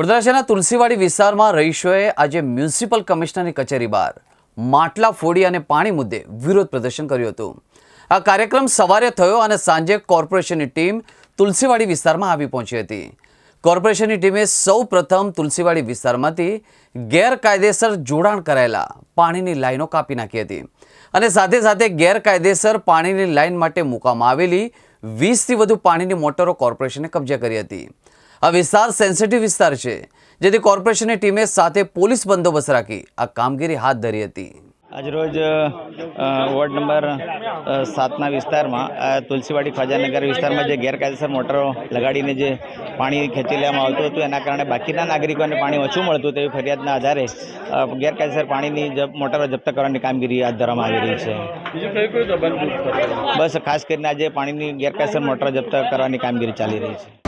વડોદરા શહેરના તુલસીવાડી વિસ્તારમાં રહીશોએ આજે મ્યુનિસિપલ કમિશનરની કચેરી બહાર માટલા ફોડી અને પાણી મુદ્દે વિરોધ પ્રદર્શન કર્યું હતું. આ કાર્યક્રમ સવારે થયો અને સાંજે કોર્પોરેશનની ટીમ તુલસીવાડી વિસ્તારમાં આવી પહોંચી હતી. કોર્પોરેશનની ટીમે સૌ પ્રથમ તુલસીવાડી વિસ્તારમાંથી ગેરકાયદેસર જોડાણ કરાયેલા પાણીની લાઈનો કાપી નાખી હતી અને સાથે સાથે ગેરકાયદેસર પાણીની લાઈન માટે મૂકવામાં આવેલી વીસથી વધુ પાણીની મોટરો કોર્પોરેશને કબજે કરી હતી. આ વિસ્તાર સેન્સિટિવ વિસ્તાર છે જેથી કોર્પોરેશનની ટીમે સાથે પોલીસ બંદોબસ્ત રાખી આ કામગીરી હાથ ધરી હતી. આજરોજ વોર્ડ નંબર સાતના વિસ્તારમાં તુલસીવાડી ખ્વાજાનગર વિસ્તારમાં જે ગેરકાયદેસર મોટરો લગાડીને જે પાણી ખેંચી લેવામાં આવતું હતું એના કારણે બાકીના નાગરિકોને પાણી ઓછું મળતું તેવી ફરિયાદના આધારે ગેરકાયદેસર પાણીની જપ મોટરો જપ્ત કરવાની કામગીરી હાથ ધરવામાં આવી રહી છે? બસ ખાસ કરીને આજે પાણીની ગેરકાયદેસર મોટરો જપ્ત કરવાની કામગીરી ચાલી રહી છે.